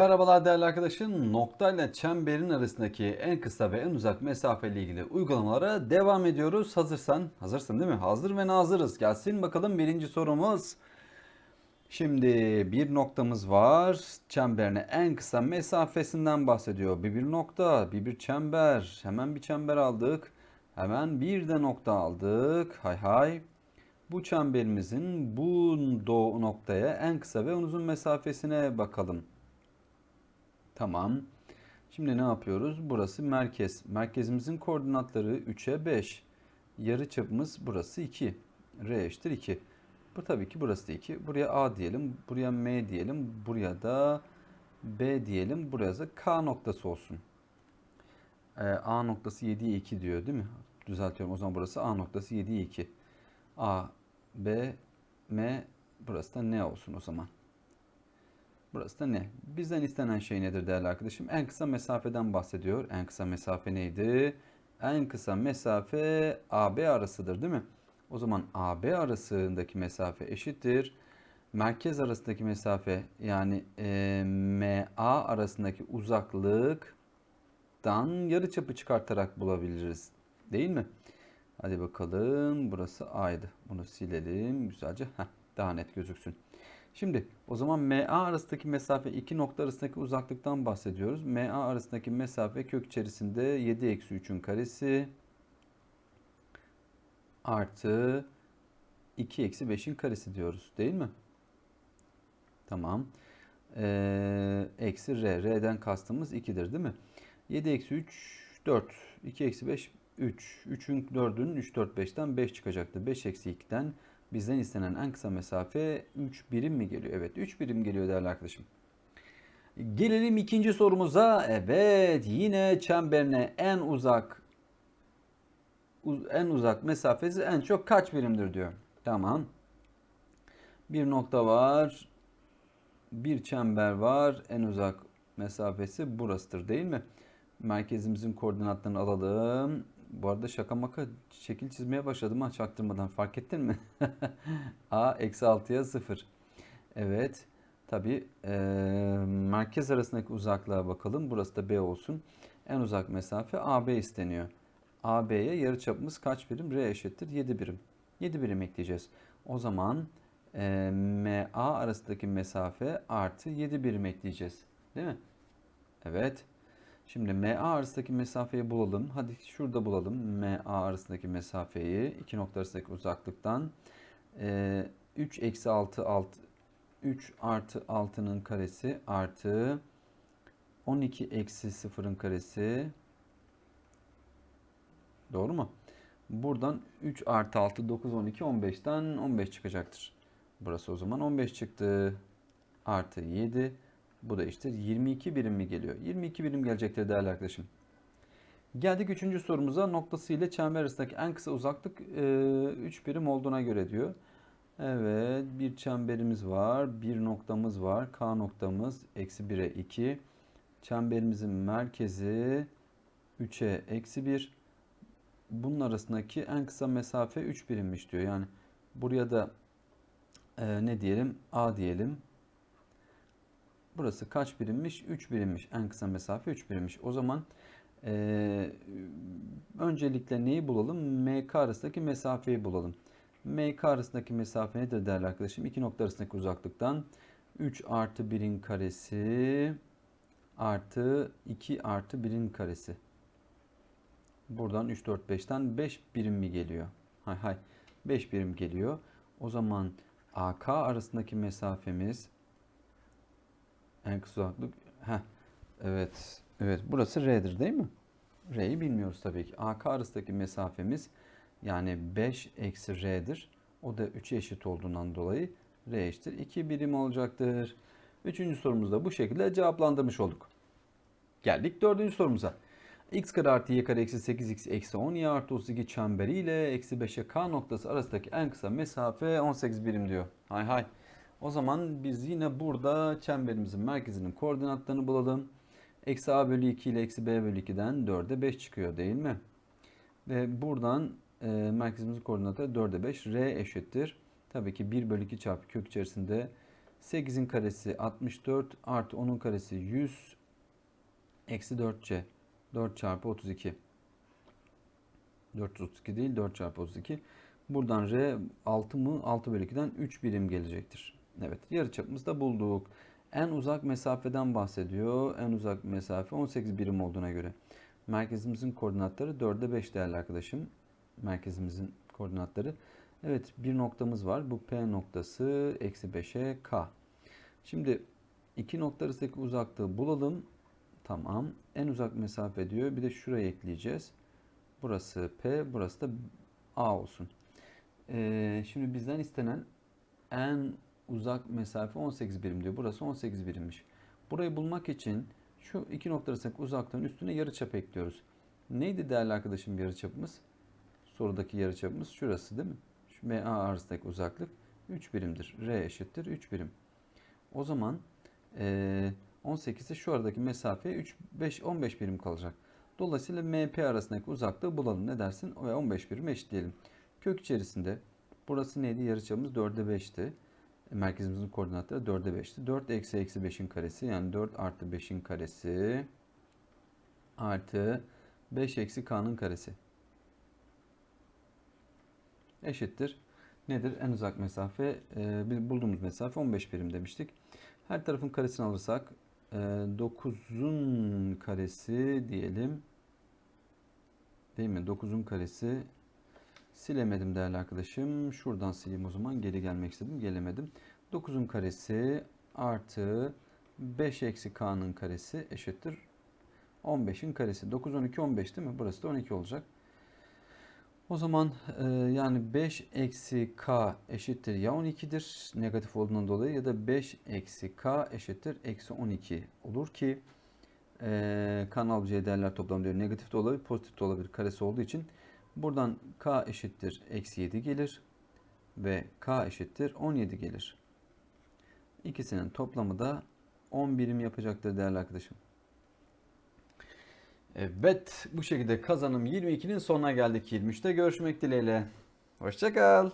Merhabalar değerli arkadaşım. Nokta ile çemberin arasındaki en kısa ve en uzak mesafe ile ilgili uygulamalara devam ediyoruz. Hazırsan, hazırsın değil mi? Hazır ve nazırız. Gelsin bakalım birinci sorumuz. Şimdi bir noktamız var. Çemberine en kısa mesafesinden bahsediyor. Bir bir nokta, bir bir çember. Hemen bir çember aldık. Hemen bir de nokta aldık. Hay hay. Bu çemberimizin bu noktaya en kısa ve en uzun mesafesine bakalım. Tamam. Şimdi ne yapıyoruz? Burası merkez. Merkezimizin koordinatları 3'e 5. Yarı çapımız burası 2. R eşittir 2. Bu tabii ki burası da 2. Buraya A diyelim. Buraya M diyelim. Buraya da B diyelim. Buraya da K noktası olsun. Ee, A noktası 7'ye 2 diyor değil mi? Düzeltiyorum. O zaman burası A noktası 7'ye 2. A, B, M burası da N olsun o zaman. Burası da ne? Bizden istenen şey nedir değerli arkadaşım? En kısa mesafeden bahsediyor. En kısa mesafe neydi? En kısa mesafe AB arasıdır değil mi? O zaman AB arasındaki mesafe eşittir. Merkez arasındaki mesafe yani e, MA arasındaki uzaklıktan yarıçapı çıkartarak bulabiliriz. Değil mi? Hadi bakalım. Burası A'ydı. Bunu silelim. Güzelce. Heh, daha net gözüksün. Şimdi o zaman MA arasındaki mesafe iki nokta arasındaki uzaklıktan bahsediyoruz. MA arasındaki mesafe kök içerisinde 7 eksi 3'ün karesi artı 2 eksi 5'in karesi diyoruz değil mi? Tamam. Ee, eksi R. R'den kastımız 2'dir değil mi? 7 eksi 3 4. 2 eksi 5 3. 3'ün 4'ün 3 4 5'ten 5 çıkacaktı. 5 eksi 2'den bizden istenen en kısa mesafe 3 birim mi geliyor? Evet 3 birim geliyor değerli arkadaşım. Gelelim ikinci sorumuza. Evet yine çemberine en uzak en uzak mesafesi en çok kaç birimdir diyor. Tamam. Bir nokta var. Bir çember var. En uzak mesafesi burasıdır değil mi? Merkezimizin koordinatlarını alalım. Bu arada şaka maka şekil çizmeye başladım ha çaktırmadan fark ettin mi? A eksi 6'ya 0. Evet. Tabi e, merkez arasındaki uzaklığa bakalım. Burası da B olsun. En uzak mesafe AB isteniyor. AB'ye yarıçapımız kaç birim? R eşittir 7 birim. 7 birim ekleyeceğiz. O zaman e, MA arasındaki mesafe artı 7 birim ekleyeceğiz. Değil mi? Evet. Şimdi MA arasındaki mesafeyi bulalım. Hadi şurada bulalım. MA arasındaki mesafeyi. iki nokta arasındaki uzaklıktan. Ee, 3 eksi 6 6 3 artı 6'nın karesi artı 12 eksi 0'ın karesi. Doğru mu? Buradan 3 artı 6 9 12 15'ten 15 çıkacaktır. Burası o zaman 15 çıktı. Artı 7 bu da işte 22 birim mi geliyor? 22 birim gelecektir değerli arkadaşım. Geldik üçüncü sorumuza. Noktası ile çember arasındaki en kısa uzaklık e, 3 birim olduğuna göre diyor. Evet bir çemberimiz var. Bir noktamız var. K noktamız eksi 1'e 2. Çemberimizin merkezi 3'e eksi 1. Bunun arasındaki en kısa mesafe 3 birimmiş diyor. Yani buraya da e, ne diyelim? A diyelim. Burası kaç birimmiş? 3 birimmiş. En kısa mesafe 3 birimmiş. O zaman e, öncelikle neyi bulalım? MK arasındaki mesafeyi bulalım. MK arasındaki mesafe nedir değerli arkadaşım? İki nokta arasındaki uzaklıktan 3 artı 1'in karesi artı 2 artı 1'in karesi. Buradan 3, 4, 5'ten 5 birim mi geliyor? Hay hay. 5 birim geliyor. O zaman AK arasındaki mesafemiz en kısa uzaklık. Heh. Evet. Evet. Burası R'dir değil mi? R'yi bilmiyoruz tabii ki. AK arasındaki mesafemiz yani 5 eksi R'dir. O da 3'e eşit olduğundan dolayı R eşittir 2 birim olacaktır. Üçüncü sorumuzda bu şekilde cevaplandırmış olduk. Geldik dördüncü sorumuza. x kare artı y kare eksi 8x eksi 10 y artı 32 çemberiyle eksi 5'e k noktası arasındaki en kısa mesafe 18 birim diyor. Hay hay. O zaman biz yine burada çemberimizin merkezinin koordinatlarını bulalım. Eksi a bölü 2 ile eksi b bölü 2'den 4'e 5 çıkıyor değil mi? Ve buradan e, merkezimizin koordinatı 4'e 5 r eşittir. Tabii ki 1 bölü 2 çarpı kök içerisinde 8'in karesi 64 artı 10'un karesi 100 eksi 4c. 4 çarpı 32. 432 değil 4 çarpı 32. Buradan r 6 mı? 6 bölü 2'den 3 birim gelecektir. Evet yarıçapımızı da bulduk. En uzak mesafeden bahsediyor. En uzak mesafe 18 birim olduğuna göre. Merkezimizin koordinatları 4'e 5 değerli arkadaşım. Merkezimizin koordinatları. Evet bir noktamız var. Bu P noktası eksi 5'e K. Şimdi iki nokta arasındaki uzaklığı bulalım. Tamam. En uzak mesafe diyor. Bir de şuraya ekleyeceğiz. Burası P, burası da A olsun. Ee, şimdi bizden istenen en uzak mesafe 18 birim diyor. Burası 18 birimmiş. Burayı bulmak için şu iki nokta arasındaki uzaklığın üstüne yarıçap ekliyoruz. Neydi değerli arkadaşım yarıçapımız? Sorudaki yarıçapımız şurası değil mi? Şu MA arasındaki uzaklık 3 birimdir. R eşittir 3 birim. O zaman eee 18'de şu aradaki mesafeye 3, 5, 15 birim kalacak. Dolayısıyla MP arasındaki uzaklığı bulalım. Ne dersin? Ve 15 birim eşitleyelim. Kök içerisinde burası neydi? Yarıçapımız 4'e 5'ti. Merkezimizin koordinatları 4'e 5'ti. 4 eksi eksi 5'in karesi yani 4 artı 5'in karesi artı 5 eksi k'nın karesi eşittir. Nedir? En uzak mesafe, e, bulduğumuz mesafe 15 birim demiştik. Her tarafın karesini alırsak e, 9'un karesi diyelim. Değil mi? 9'un karesi silemedim değerli arkadaşım. Şuradan sileyim o zaman. Geri gelmek istedim. Gelemedim. 9'un karesi artı 5 eksi k'nın karesi eşittir 15'in karesi. 9, 12, 15 değil mi? Burası da 12 olacak. O zaman e, yani 5 eksi k eşittir ya 12'dir negatif olduğundan dolayı ya da 5 eksi k eşittir eksi 12 olur ki e, kanal c değerler toplamı diyor. Negatif de olabilir pozitif de olabilir karesi olduğu için buradan k eşittir eksi 7 gelir ve k eşittir 17 gelir. İkisinin toplamı da 10 birim yapacaktır değerli arkadaşım. Evet bu şekilde kazanım 22'nin sonuna geldik. 23'te görüşmek dileğiyle. Hoşçakal.